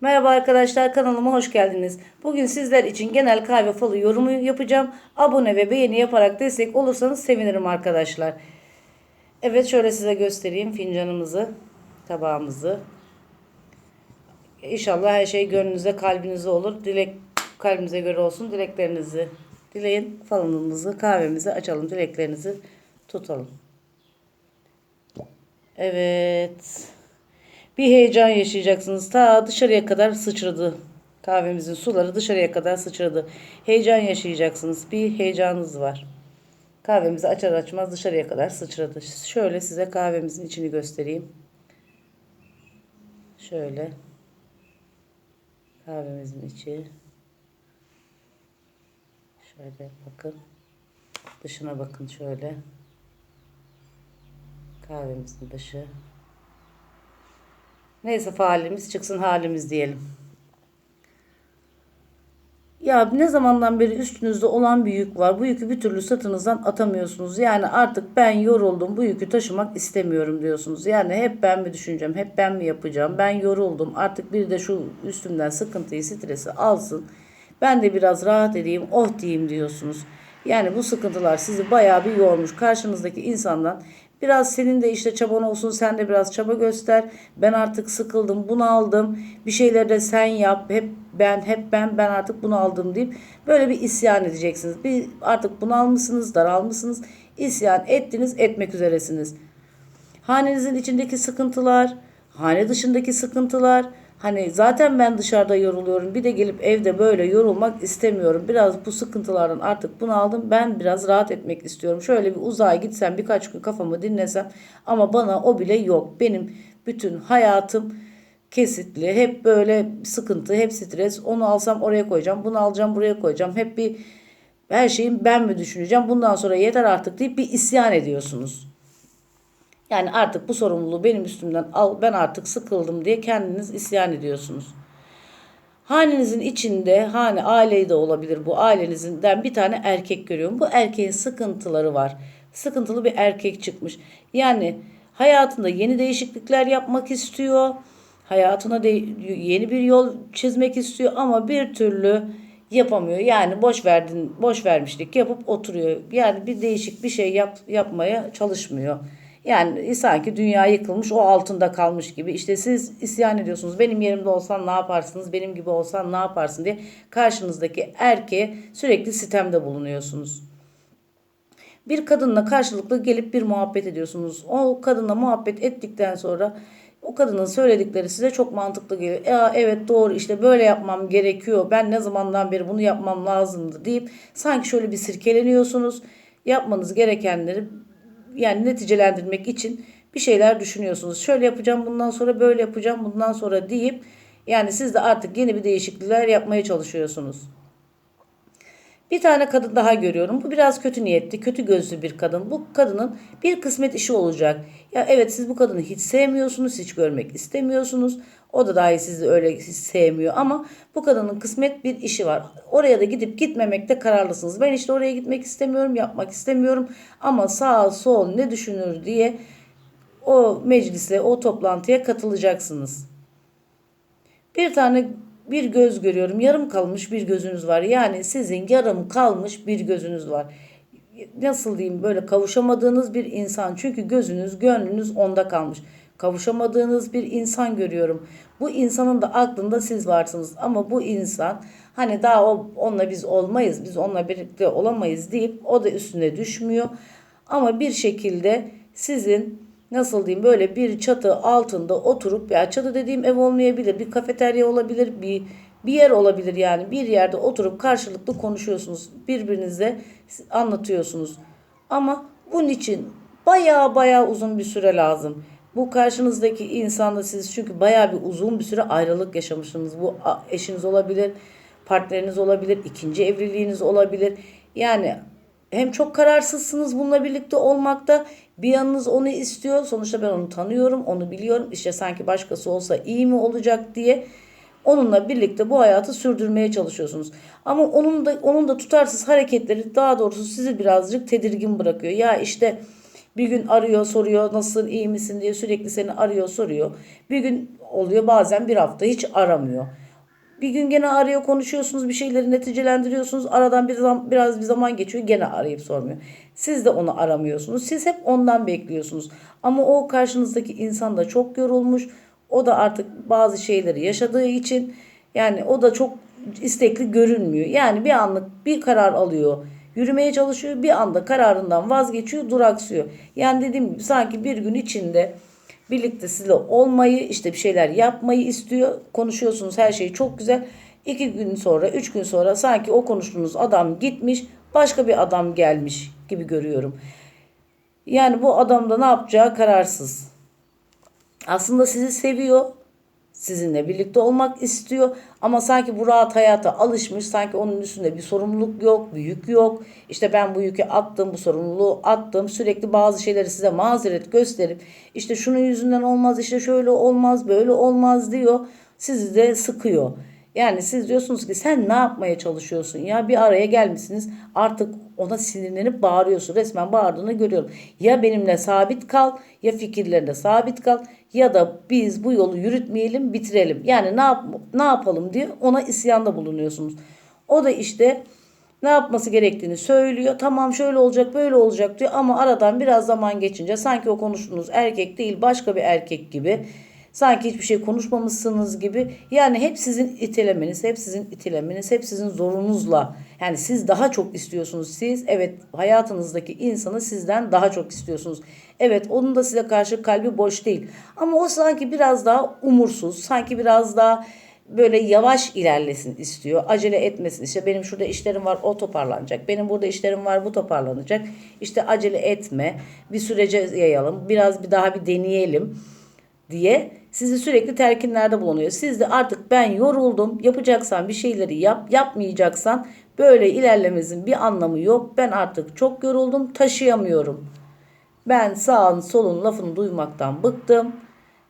Merhaba arkadaşlar kanalıma hoş geldiniz. Bugün sizler için genel kahve falı yorumu yapacağım. Abone ve beğeni yaparak destek olursanız sevinirim arkadaşlar. Evet şöyle size göstereyim fincanımızı, tabağımızı. İnşallah her şey gönlünüze kalbinize olur. Dilek kalbinize göre olsun. Dileklerinizi dileyin. Falınımızı kahvemizi açalım. Dileklerinizi tutalım. Evet. Bir heyecan yaşayacaksınız. Ta dışarıya kadar sıçradı. Kahvemizin suları dışarıya kadar sıçradı. Heyecan yaşayacaksınız. Bir heyecanınız var. Kahvemizi açar açmaz dışarıya kadar sıçradı. Şöyle size kahvemizin içini göstereyim. Şöyle. Kahvemizin içi. Şöyle bakın. Dışına bakın şöyle. Kahvemizin dışı. Neyse halimiz çıksın halimiz diyelim. Ya ne zamandan beri üstünüzde olan bir yük var. Bu yükü bir türlü sırtınızdan atamıyorsunuz. Yani artık ben yoruldum bu yükü taşımak istemiyorum diyorsunuz. Yani hep ben mi düşüneceğim, hep ben mi yapacağım, ben yoruldum. Artık bir de şu üstümden sıkıntıyı, stresi alsın. Ben de biraz rahat edeyim, oh diyeyim diyorsunuz. Yani bu sıkıntılar sizi bayağı bir yormuş. Karşınızdaki insandan Biraz senin de işte çaban olsun sen de biraz çaba göster. Ben artık sıkıldım bunu aldım. Bir şeyleri de sen yap. Hep ben hep ben ben artık bunu aldım deyip böyle bir isyan edeceksiniz. Bir artık bunu almışsınız daralmışsınız. İsyan ettiniz etmek üzeresiniz. Hanenizin içindeki sıkıntılar, hane dışındaki sıkıntılar, Hani zaten ben dışarıda yoruluyorum. Bir de gelip evde böyle yorulmak istemiyorum. Biraz bu sıkıntılardan artık bunu aldım. Ben biraz rahat etmek istiyorum. Şöyle bir uzağa gitsem birkaç gün kafamı dinlesem ama bana o bile yok. Benim bütün hayatım kesitli. Hep böyle sıkıntı, hep stres. Onu alsam oraya koyacağım. Bunu alacağım buraya koyacağım. Hep bir her şeyin ben mi düşüneceğim? Bundan sonra yeter artık deyip bir isyan ediyorsunuz. Yani artık bu sorumluluğu benim üstümden al ben artık sıkıldım diye kendiniz isyan ediyorsunuz. Hanenizin içinde hani aileyi de olabilir bu ailenizden bir tane erkek görüyorum. Bu erkeğin sıkıntıları var. Sıkıntılı bir erkek çıkmış. Yani hayatında yeni değişiklikler yapmak istiyor. Hayatına de yeni bir yol çizmek istiyor ama bir türlü yapamıyor. Yani boş verdin, boş vermişlik yapıp oturuyor. Yani bir değişik bir şey yap, yapmaya çalışmıyor. Yani sanki dünya yıkılmış o altında kalmış gibi. İşte siz isyan ediyorsunuz. Benim yerimde olsan ne yaparsınız? Benim gibi olsan ne yaparsın diye karşınızdaki erkeğe sürekli sitemde bulunuyorsunuz. Bir kadınla karşılıklı gelip bir muhabbet ediyorsunuz. O kadınla muhabbet ettikten sonra o kadının söyledikleri size çok mantıklı geliyor. E, evet doğru işte böyle yapmam gerekiyor. Ben ne zamandan beri bunu yapmam lazımdı deyip sanki şöyle bir sirkeleniyorsunuz. Yapmanız gerekenleri yani neticelendirmek için bir şeyler düşünüyorsunuz. Şöyle yapacağım bundan sonra böyle yapacağım bundan sonra deyip yani siz de artık yeni bir değişiklikler yapmaya çalışıyorsunuz. Bir tane kadın daha görüyorum. Bu biraz kötü niyetli, kötü gözlü bir kadın. Bu kadının bir kısmet işi olacak. Ya evet siz bu kadını hiç sevmiyorsunuz, hiç görmek istemiyorsunuz. O da dahi sizi öyle hiç sevmiyor ama bu kadının kısmet bir işi var. Oraya da gidip gitmemekte kararlısınız. Ben işte oraya gitmek istemiyorum, yapmak istemiyorum ama sağ sol ne düşünür diye o meclise, o toplantıya katılacaksınız. Bir tane bir göz görüyorum. Yarım kalmış bir gözünüz var. Yani sizin yarım kalmış bir gözünüz var. Nasıl diyeyim böyle kavuşamadığınız bir insan. Çünkü gözünüz, gönlünüz onda kalmış. Kavuşamadığınız bir insan görüyorum. Bu insanın da aklında siz varsınız. Ama bu insan hani daha o, onunla biz olmayız, biz onunla birlikte olamayız deyip o da üstüne düşmüyor. Ama bir şekilde sizin nasıl diyeyim böyle bir çatı altında oturup ya çatı dediğim ev olmayabilir bir kafeterya olabilir bir bir yer olabilir yani bir yerde oturup karşılıklı konuşuyorsunuz birbirinize anlatıyorsunuz ama bunun için baya baya uzun bir süre lazım. Bu karşınızdaki insanda siz çünkü baya bir uzun bir süre ayrılık yaşamışsınız. Bu eşiniz olabilir, partneriniz olabilir, ikinci evliliğiniz olabilir. Yani hem çok kararsızsınız bununla birlikte olmakta. Bir yanınız onu istiyor. Sonuçta ben onu tanıyorum, onu biliyorum. İşte sanki başkası olsa iyi mi olacak diye onunla birlikte bu hayatı sürdürmeye çalışıyorsunuz. Ama onun da onun da tutarsız hareketleri daha doğrusu sizi birazcık tedirgin bırakıyor. Ya işte bir gün arıyor soruyor nasılsın iyi misin diye sürekli seni arıyor soruyor. Bir gün oluyor. Bazen bir hafta hiç aramıyor. Bir gün gene arıyor konuşuyorsunuz bir şeyleri neticelendiriyorsunuz. Aradan bir zaman, biraz bir zaman geçiyor gene arayıp sormuyor. Siz de onu aramıyorsunuz. Siz hep ondan bekliyorsunuz. Ama o karşınızdaki insan da çok yorulmuş. O da artık bazı şeyleri yaşadığı için yani o da çok istekli görünmüyor. Yani bir anlık bir karar alıyor. Yürümeye çalışıyor. Bir anda kararından vazgeçiyor, duraksıyor. Yani dediğim gibi sanki bir gün içinde birlikte sizle olmayı, işte bir şeyler yapmayı istiyor. Konuşuyorsunuz her şey çok güzel. İki gün sonra, üç gün sonra sanki o konuştuğunuz adam gitmiş, başka bir adam gelmiş gibi görüyorum. Yani bu adam da ne yapacağı kararsız. Aslında sizi seviyor. Sizinle birlikte olmak istiyor. Ama sanki bu rahat hayata alışmış. Sanki onun üstünde bir sorumluluk yok, bir yük yok. İşte ben bu yükü attım, bu sorumluluğu attım. Sürekli bazı şeyleri size mazeret gösterip işte şunun yüzünden olmaz, işte şöyle olmaz, böyle olmaz diyor. Sizi de sıkıyor. Yani siz diyorsunuz ki sen ne yapmaya çalışıyorsun ya bir araya gelmişsiniz artık ona sinirlenip bağırıyorsun resmen bağırdığını görüyorum. Ya benimle sabit kal ya fikirlerine sabit kal ya da biz bu yolu yürütmeyelim bitirelim. Yani ne, yap ne yapalım diye ona isyanda bulunuyorsunuz. O da işte ne yapması gerektiğini söylüyor. Tamam şöyle olacak böyle olacak diyor ama aradan biraz zaman geçince sanki o konuştuğunuz erkek değil başka bir erkek gibi Sanki hiçbir şey konuşmamışsınız gibi. Yani hep sizin itelemeniz, hep sizin itelemeniz, hep sizin zorunuzla. Yani siz daha çok istiyorsunuz. Siz evet hayatınızdaki insanı sizden daha çok istiyorsunuz. Evet onun da size karşı kalbi boş değil. Ama o sanki biraz daha umursuz, sanki biraz daha böyle yavaş ilerlesin istiyor. Acele etmesin. İşte benim şurada işlerim var o toparlanacak. Benim burada işlerim var bu toparlanacak. İşte acele etme. Bir sürece yayalım. Biraz bir daha bir deneyelim diye sizi sürekli telkinlerde bulunuyor. Siz de artık ben yoruldum. Yapacaksan bir şeyleri yap. Yapmayacaksan böyle ilerlememizin bir anlamı yok. Ben artık çok yoruldum. Taşıyamıyorum. Ben sağın solun lafını duymaktan bıktım.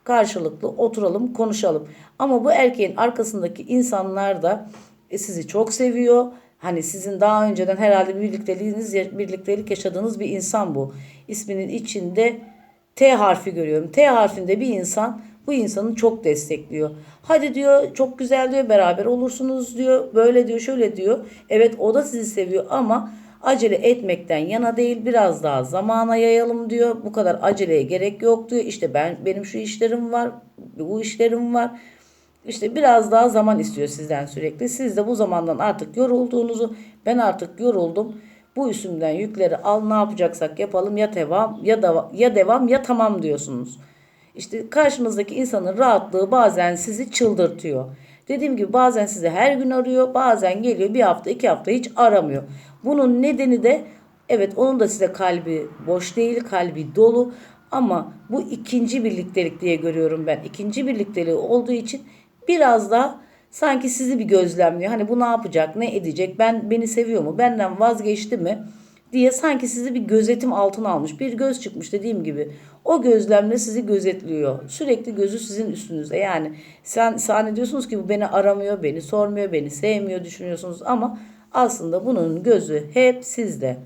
Karşılıklı oturalım konuşalım. Ama bu erkeğin arkasındaki insanlar da e, sizi çok seviyor. Hani sizin daha önceden herhalde bir birlikteliğiniz, birliktelik yaşadığınız bir insan bu. İsminin içinde T harfi görüyorum. T harfinde bir insan bu insanı çok destekliyor. Hadi diyor çok güzel diyor beraber olursunuz diyor. Böyle diyor şöyle diyor. Evet o da sizi seviyor ama acele etmekten yana değil biraz daha zamana yayalım diyor. Bu kadar aceleye gerek yok diyor. İşte ben benim şu işlerim var, bu işlerim var. İşte biraz daha zaman istiyor sizden sürekli. Siz de bu zamandan artık yorulduğunuzu, ben artık yoruldum. Bu üstümden yükleri al ne yapacaksak yapalım ya devam ya da ya devam ya tamam diyorsunuz. İşte karşınızdaki insanın rahatlığı bazen sizi çıldırtıyor. Dediğim gibi bazen sizi her gün arıyor, bazen geliyor bir hafta iki hafta hiç aramıyor. Bunun nedeni de evet onun da size kalbi boş değil, kalbi dolu ama bu ikinci birliktelik diye görüyorum ben. İkinci birlikteliği olduğu için biraz daha sanki sizi bir gözlemliyor. Hani bu ne yapacak, ne edecek, ben beni seviyor mu, benden vazgeçti mi? Diye sanki sizi bir gözetim altına almış. Bir göz çıkmış dediğim gibi. O gözlemle sizi gözetliyor. Sürekli gözü sizin üstünüzde. Yani sen zannediyorsunuz ki bu beni aramıyor, beni sormuyor, beni sevmiyor düşünüyorsunuz ama aslında bunun gözü hep sizde.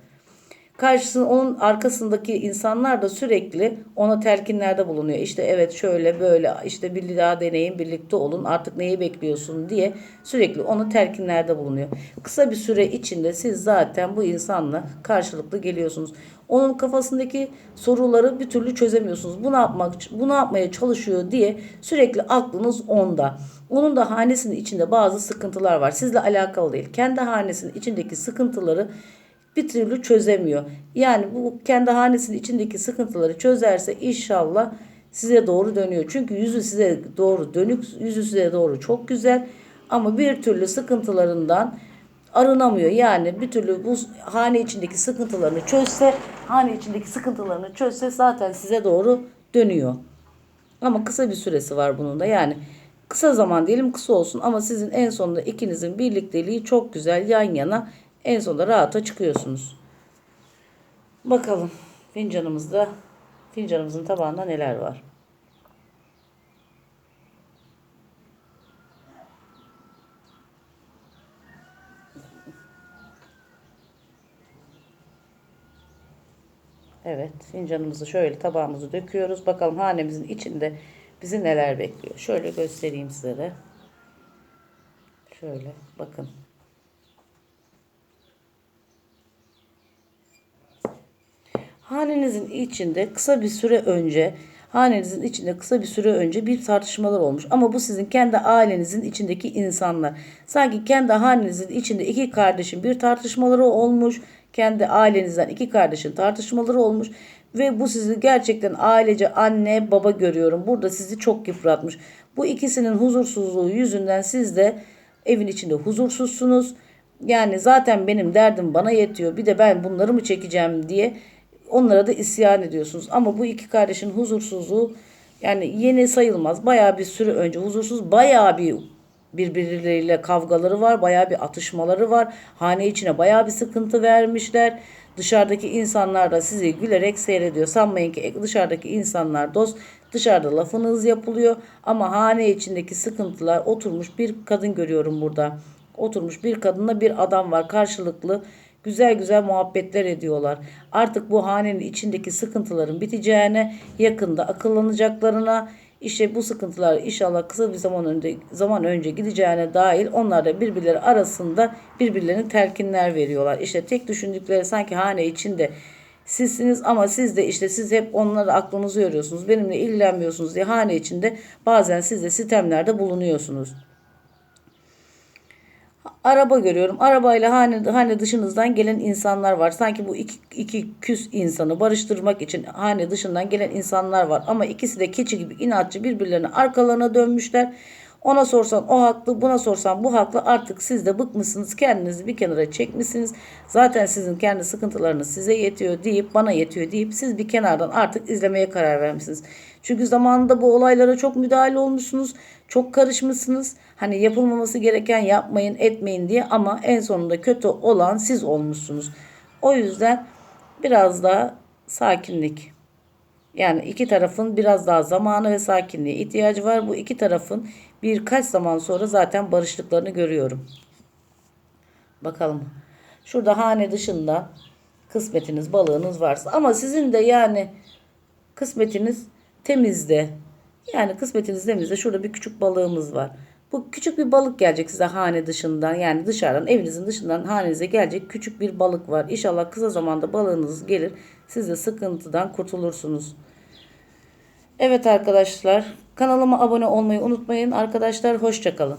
Karşısında onun arkasındaki insanlar da sürekli ona telkinlerde bulunuyor. İşte evet şöyle böyle işte bir daha deneyin birlikte olun artık neyi bekliyorsun diye sürekli onu telkinlerde bulunuyor. Kısa bir süre içinde siz zaten bu insanla karşılıklı geliyorsunuz. Onun kafasındaki soruları bir türlü çözemiyorsunuz. Bu ne yapmak bu ne yapmaya çalışıyor diye sürekli aklınız onda. Onun da hanesinin içinde bazı sıkıntılar var. Sizle alakalı değil. Kendi hanesinin içindeki sıkıntıları bir türlü çözemiyor. Yani bu kendi hanesinin içindeki sıkıntıları çözerse inşallah size doğru dönüyor. Çünkü yüzü size doğru dönük, yüzü size doğru çok güzel ama bir türlü sıkıntılarından arınamıyor. Yani bir türlü bu hane içindeki sıkıntılarını çözse, hane içindeki sıkıntılarını çözse zaten size doğru dönüyor. Ama kısa bir süresi var bunun da. Yani kısa zaman diyelim kısa olsun ama sizin en sonunda ikinizin birlikteliği çok güzel yan yana en sonunda rahata çıkıyorsunuz. Bakalım fincanımızda fincanımızın tabağında neler var. Evet fincanımızı şöyle tabağımızı döküyoruz. Bakalım hanemizin içinde Bizi neler bekliyor? Şöyle göstereyim sizlere. Şöyle bakın. Hanenizin içinde kısa bir süre önce hanenizin içinde kısa bir süre önce bir tartışmalar olmuş. Ama bu sizin kendi ailenizin içindeki insanlar. Sanki kendi hanenizin içinde iki kardeşin bir tartışmaları olmuş. Kendi ailenizden iki kardeşin tartışmaları olmuş. Ve bu sizi gerçekten ailece anne baba görüyorum. Burada sizi çok yıpratmış. Bu ikisinin huzursuzluğu yüzünden siz de evin içinde huzursuzsunuz. Yani zaten benim derdim bana yetiyor. Bir de ben bunları mı çekeceğim diye onlara da isyan ediyorsunuz. Ama bu iki kardeşin huzursuzluğu yani yeni sayılmaz. Bayağı bir süre önce huzursuz bayağı bir birbirleriyle kavgaları var. Bayağı bir atışmaları var. Hane içine bayağı bir sıkıntı vermişler. Dışarıdaki insanlar da sizi gülerek seyrediyor. Sanmayın ki dışarıdaki insanlar dost. Dışarıda lafınız yapılıyor. Ama hane içindeki sıkıntılar oturmuş bir kadın görüyorum burada. Oturmuş bir kadınla bir adam var karşılıklı güzel güzel muhabbetler ediyorlar. Artık bu hanenin içindeki sıkıntıların biteceğine, yakında akıllanacaklarına, işte bu sıkıntılar inşallah kısa bir zaman önce zaman önce gideceğine dair onlar da birbirleri arasında birbirlerine telkinler veriyorlar. İşte tek düşündükleri sanki hane içinde sizsiniz ama siz de işte siz hep onları aklınızı yoruyorsunuz. Benimle ilgilenmiyorsunuz diye hane içinde bazen siz de sitemlerde bulunuyorsunuz araba görüyorum. Arabayla hane, hane dışınızdan gelen insanlar var. Sanki bu iki, iki küs insanı barıştırmak için hane dışından gelen insanlar var. Ama ikisi de keçi gibi inatçı birbirlerine arkalarına dönmüşler. Ona sorsan o haklı, buna sorsan bu haklı. Artık siz de bıkmışsınız, kendinizi bir kenara çekmişsiniz. Zaten sizin kendi sıkıntılarınız size yetiyor deyip, bana yetiyor deyip siz bir kenardan artık izlemeye karar vermişsiniz. Çünkü zamanında bu olaylara çok müdahale olmuşsunuz, çok karışmışsınız. Hani yapılmaması gereken yapmayın, etmeyin diye ama en sonunda kötü olan siz olmuşsunuz. O yüzden biraz daha sakinlik. Yani iki tarafın biraz daha zamanı ve sakinliğe ihtiyacı var. Bu iki tarafın birkaç zaman sonra zaten barıştıklarını görüyorum. Bakalım. Şurada hane dışında kısmetiniz, balığınız varsa ama sizin de yani kısmetiniz temizde. Yani kısmetiniz temizde. Şurada bir küçük balığımız var. Bu küçük bir balık gelecek size hane dışından yani dışarıdan evinizin dışından hanenize gelecek küçük bir balık var. İnşallah kısa zamanda balığınız gelir. Siz de sıkıntıdan kurtulursunuz. Evet arkadaşlar kanalıma abone olmayı unutmayın. Arkadaşlar hoşçakalın.